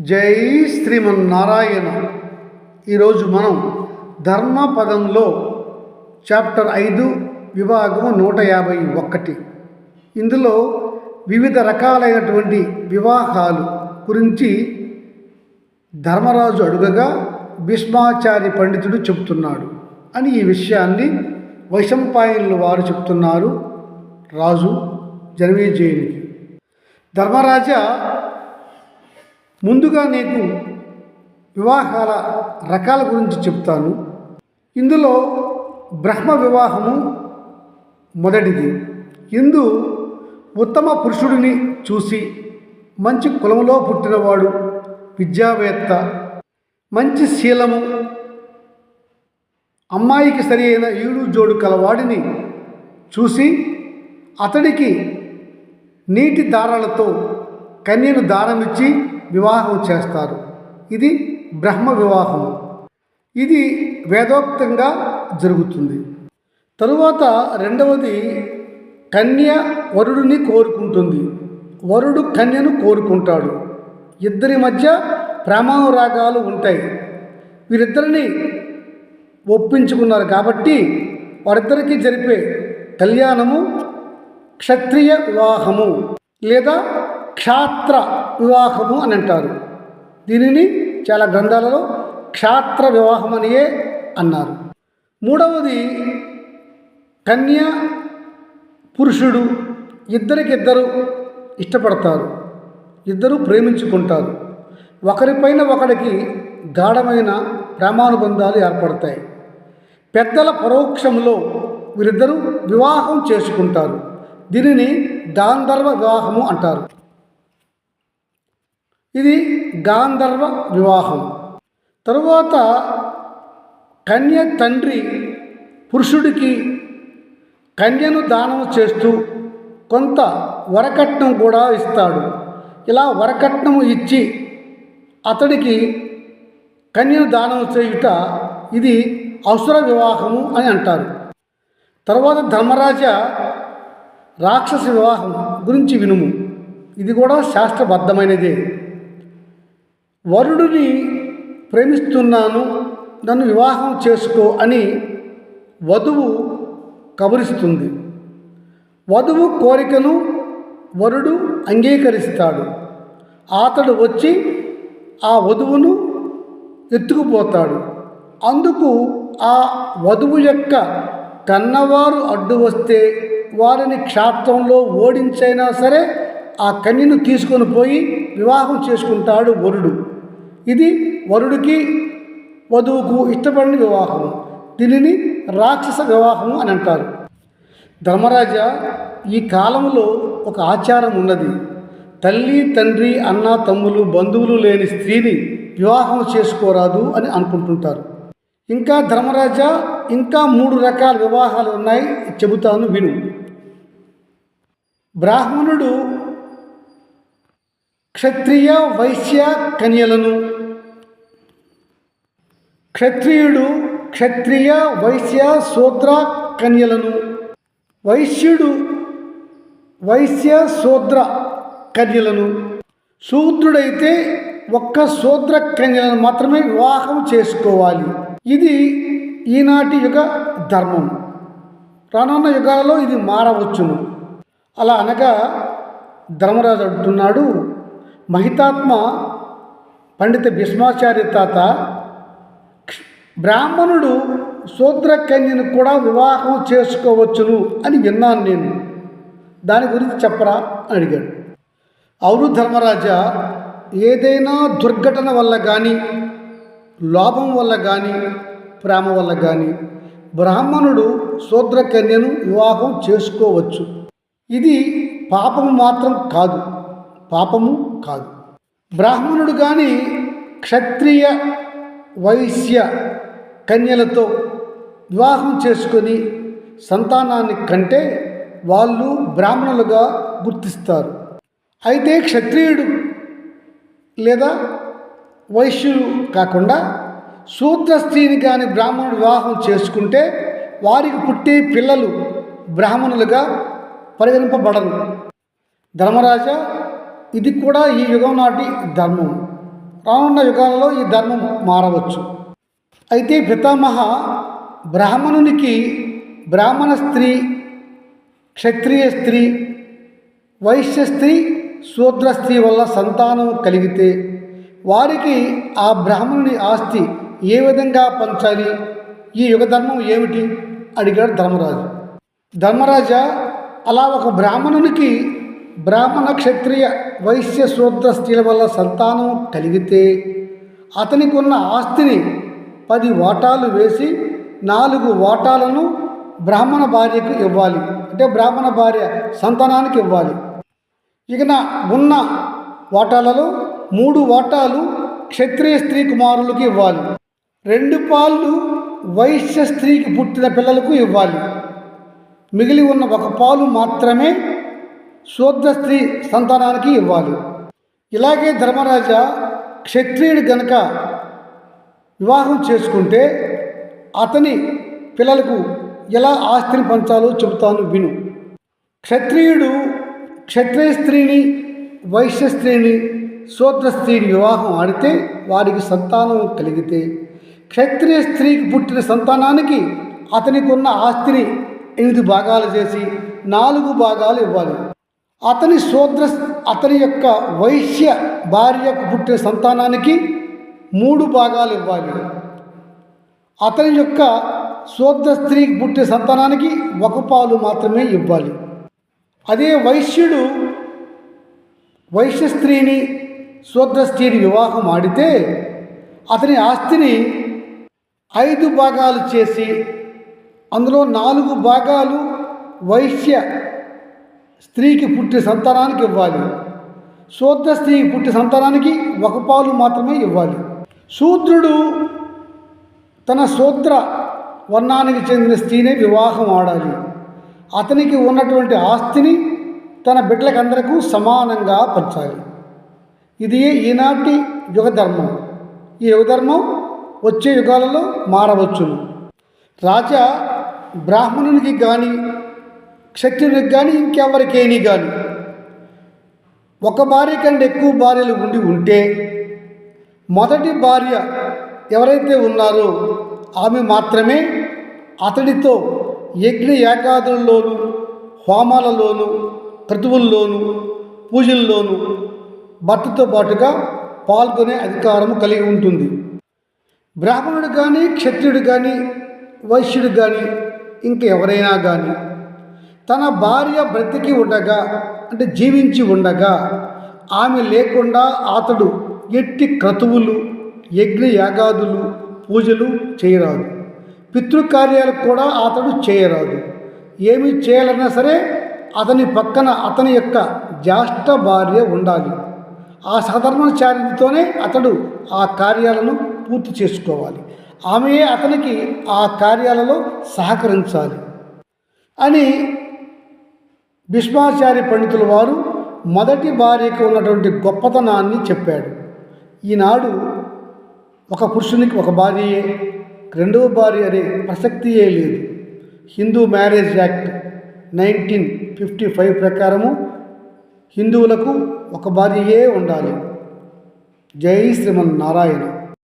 జై శ్రీమన్నారాయణ. ఈరోజు మనం ధర్మపదంలో చాప్టర్ ఐదు విభాగం నూట యాభై ఒకటి. ఇందులో వివిధ రకాలైనటువంటి వివాహాలు గురించి ధర్మరాజు అడుగగా భీష్మాచార్య పండితుడు చెబుతున్నాడు. అని ఈ విషయాన్ని వైశంపాయనులు వారు చెప్తున్నారు రాజు జనమేజయునికి. ధర్మరాజా ముందుగా నీకు వివాహాల రకాల గురించి చెప్తాను. ఇందులో బ్రహ్మ వివాహము మొదటిది. ఇందు ఉత్తమ పురుషుడిని చూసి మంచి కులంలో పుట్టినవాడు విద్యావేత్త మంచి శీలము అమ్మాయికి సరి అయిన ఈడు జోడు కలవాడిని చూసి అతడికి నీటి దారాలతో కన్యను దానమిచ్చి వివాహం చేస్తారు. ఇది బ్రహ్మ వివాహం ఇది వేదోక్తంగా జరుగుతుంది. తరువాత రెండవది కన్య వరుడిని కోరుకుంటుంది. వరుడు కన్యను కోరుకుంటాడు. ఇద్దరి మధ్య ప్రేమానురాగాలు ఉంటాయి. వీరిద్దరిని ఒప్పించుకున్నారు కాబట్టి వారిద్దరికీ జరిపే కళ్యాణము క్షత్రియ వివాహము లేదా క్షాత్ర వివాహము అని అంటారు. దీనిని చాలా గ్రంథాలలో క్షాత్ర వివాహం అనియే అన్నారు. మూడవది కన్య పురుషుడు ఇద్దరికిద్దరు ఇష్టపడతారు. ఇద్దరు ప్రేమించుకుంటారు. ఒకరిపైన ఒకరికి గాఢమైన ప్రేమానుబంధాలు ఏర్పడతాయి. పెద్దల పరోక్షంలో వీరిద్దరూ వివాహం చేసుకుంటారు. దీనిని గాంధర్వ వివాహము అంటారు. ఇది గాంధర్వ వివాహం. తరువాత కన్య తండ్రి పురుషుడికి కన్యను దానం చేస్తూ కొంత వరకట్నం కూడా ఇస్తాడు. ఇలా వరకట్నం ఇచ్చి అతడికి కన్యను దానం చేయుట ఇది అవసర వివాహము అని అంటారు. తర్వాత ధర్మరాజ రాక్షస వివాహం గురించి వినుము. ఇది కూడా శాస్త్రబద్ధమైనదే. వరుడిని ప్రేమిస్తున్నాను నన్ను వివాహం చేసుకో అని వధువు కబురిస్తుంది. వధువు కోరికను వరుడు అంగీకరిస్తాడు. అతడు వచ్చి ఆ వధువును ఎత్తుకుపోతాడు. అందుకు ఆ వధువు యొక్క కన్నవారు అడ్డు వస్తే వారిని క్షాత్రంలో ఓడించైనా సరే ఆ కన్యను తీసుకొని పోయి వివాహం చేసుకుంటాడు వరుడు. ఇది వరుడికి వధువుకు ఇష్టపడిన వివాహము. దీనిని రాక్షస వివాహము అని అంటారు. ధర్మరాజ ఈ కాలంలో ఒక ఆచారం ఉన్నది. తల్లి తండ్రి అన్న తమ్ములు బంధువులు లేని స్త్రీని వివాహం చేసుకోరాదు అని అనుకుంటుంటారు. ఇంకా ధర్మరాజ ఇంకా మూడు రకాల వివాహాలు ఉన్నాయి చెబుతాను విను. బ్రాహ్మణుడు క్షత్రియ వైశ్య కన్యలను. క్షత్రియుడు క్షత్రియ వైశ్య శూద్ర కన్యలను. వైశ్యుడు వైశ్య శూద్ర కన్యలను. శూద్రుడైతే ఒక్క శూద్ర కన్యలను మాత్రమే వివాహం చేసుకోవాలి. ఇది ఈనాటి యుగ ధర్మం. రానున్న యుగాలలో ఇది మారవచ్చును. అలా అనగా ధర్మరాజు అంటున్నాడు మహితాత్మ పండిత భీష్మాచార్య తాత బ్రాహ్మణుడు శూద్రకన్యను కూడా వివాహం చేసుకోవచ్చును అని విన్నాను నేను. దాని గురించి చెప్పరా అని అడిగాడు. అవును ధర్మరాజా ఏదైనా దుర్ఘటన వల్ల కానీ లోభం వల్ల కానీ ప్రేమ వల్ల కానీ బ్రాహ్మణుడు శూద్రకన్యను వివాహం చేసుకోవచ్చు. ఇది పాపము మాత్రం కాదు. పాపము కాదు. బ్రాహ్మణుడు కానీ క్షత్రియ వైశ్య కన్యలతో వివాహం చేసుకొని సంతానాన్ని కంటే వాళ్ళు బ్రాహ్మణులుగా గుర్తిస్తారు. అయితే క్షత్రియుడు లేదా వైశ్యులు కాకుండా శూద్ర స్త్రీని కానీ బ్రాహ్మణుడు వివాహం చేసుకుంటే వారికి పుట్టే పిల్లలు బ్రాహ్మణులుగా పరిగణింపబడరు. ధర్మరాజా ఇది కూడా ఈ యుగం నాటి ధర్మం. రానున్న యుగాలలో ఈ ధర్మం మారవచ్చు. అయితే పితామహ బ్రాహ్మణునికి బ్రాహ్మణ స్త్రీ క్షత్రియ స్త్రీ వైశ్య స్త్రీ శూద్ర స్త్రీ వల్ల సంతానం కలిగితే వారికి ఆ బ్రాహ్మణుని ఆస్తి ఏ విధంగా పంచాలి? ఈ యుగ ధర్మం ఏమిటి? అడిగాడు ధర్మరాజు. ధర్మరాజా అలా ఒక బ్రాహ్మణునికి బ్రాహ్మణ క్షత్రియ వైశ్య శూద్ర స్త్రీల వల్ల సంతానం కలిగితే అతనికి ఉన్న ఆస్తిని పది వాటాలు వేసి నాలుగు వాటాలను బ్రాహ్మణ భార్యకు ఇవ్వాలి. అంటే బ్రాహ్మణ భార్య సంతానానికి ఇవ్వాలి. ఇక నా ఉన్న వాటాలలో మూడు వాటాలు క్షత్రియ స్త్రీ కుమారులకు ఇవ్వాలి. రెండు పాళ్ళు వైశ్య స్త్రీకి పుట్టిన పిల్లలకు ఇవ్వాలి. మిగిలి ఉన్న ఒక పాలు మాత్రమే శూద్ర స్త్రీ సంతానానికి ఇవ్వాలి. ఇలాగే ధర్మరాజా క్షత్రియుడు గనక వివాహం చేసుకుంటే అతని పిల్లలకు ఎలా ఆస్తిని పంచాలో చెబుతాను విను. క్షత్రియుడు క్షత్రియ స్త్రీని వైశ్య స్త్రీని శూద్ర స్త్రీని వివాహం ఆడితే వారికి సంతానం కలిగితే క్షత్రియ స్త్రీకి పుట్టిన సంతానానికి అతనికి ఉన్న ఆస్తిని ఎనిమిది భాగాలు చేసి నాలుగు భాగాలు ఇవ్వాలి. అతని శూద్ర అతని యొక్క వైశ్య భార్యకు పుట్టిన సంతానానికి మూడు భాగాలు ఇవ్వాలి. అతని యొక్క శూద్ర స్త్రీకి పుట్టిన సంతానానికి ఒక పాలు మాత్రమే ఇవ్వాలి. అదే వైశ్యుడు వైశ్య స్త్రీని శూద్ర స్త్రీని వివాహం ఆడితే అతని ఆస్తిని ఐదు భాగాలు చేసి అందులో నాలుగు భాగాలు వైశ్య స్త్రీకి పుట్టే సంతానానికి ఇవ్వాలి. శూద్ర స్త్రీకి పుట్టే సంతానానికి ఒక పాలు మాత్రమే ఇవ్వాలి. శూద్రుడు తన శూద్ర వర్ణానికి చెందిన స్త్రీనే వివాహం ఆడాలి. అతనికి ఉన్నటువంటి ఆస్తిని తన బిడ్డలకందరకు సమానంగా పంచాలి. ఇది ఈనాటి యుగధర్మం. ఈ యుగధర్మం వచ్చే యుగాలలో మారవచ్చును. రాజా బ్రాహ్మణునికి కానీ క్షత్రునికి కానీ ఇంకెవరికేని కానీ ఒక భార్య కంటే ఎక్కువ భార్యలు ఉండి ఉంటే మొదటి భార్య ఎవరైతే ఉన్నారో ఆమె మాత్రమే అతడితో యజ్ఞ ఏకాదుల్లోనూ హోమాలలోనూ క్రతువుల్లోనూ పూజల్లోనూ భర్తతో పాటుగా పాల్గొనే అధికారం కలిగి ఉంటుంది. బ్రాహ్మణుడు కానీ క్షత్రియుడు కానీ వైశ్యుడు కానీ ఇంకా ఎవరైనా కానీ తన భార్య బ్రతికి ఉండగా అంటే జీవించి ఉండగా ఆమె లేకుండా అతడు ఎట్టి క్రతువులు యజ్ఞ యాగాదులు పూజలు చేయరాదు. పితృకార్యాలు కూడా అతడు చేయరాదు. ఏమి చేయాలన్నా సరే అతని పక్కన అతని యొక్క జ్యేష్ఠ భార్య ఉండాలి. ఆ సాధారణచారితోనే అతడు ఆ కార్యాలను పూర్తి చేసుకోవాలి. ఆమె అతనికి ఆ కార్యాలలో సహకరించాలి. అని భీష్మాచారి పండితుల వారు మొదటి భార్యకు ఉన్నటువంటి గొప్పతనాన్ని చెప్పాడు. ఈనాడు ఒక పురుషునికి ఒక భార్యయే రెండవ భార్య అనే ప్రసక్తియే లేదు. Hindu marriage act nineteen fifty five ప్రకారము హిందువులకు ఒక భార్యయే ఉండాలి. జై శ్రీమన్నారాయణ.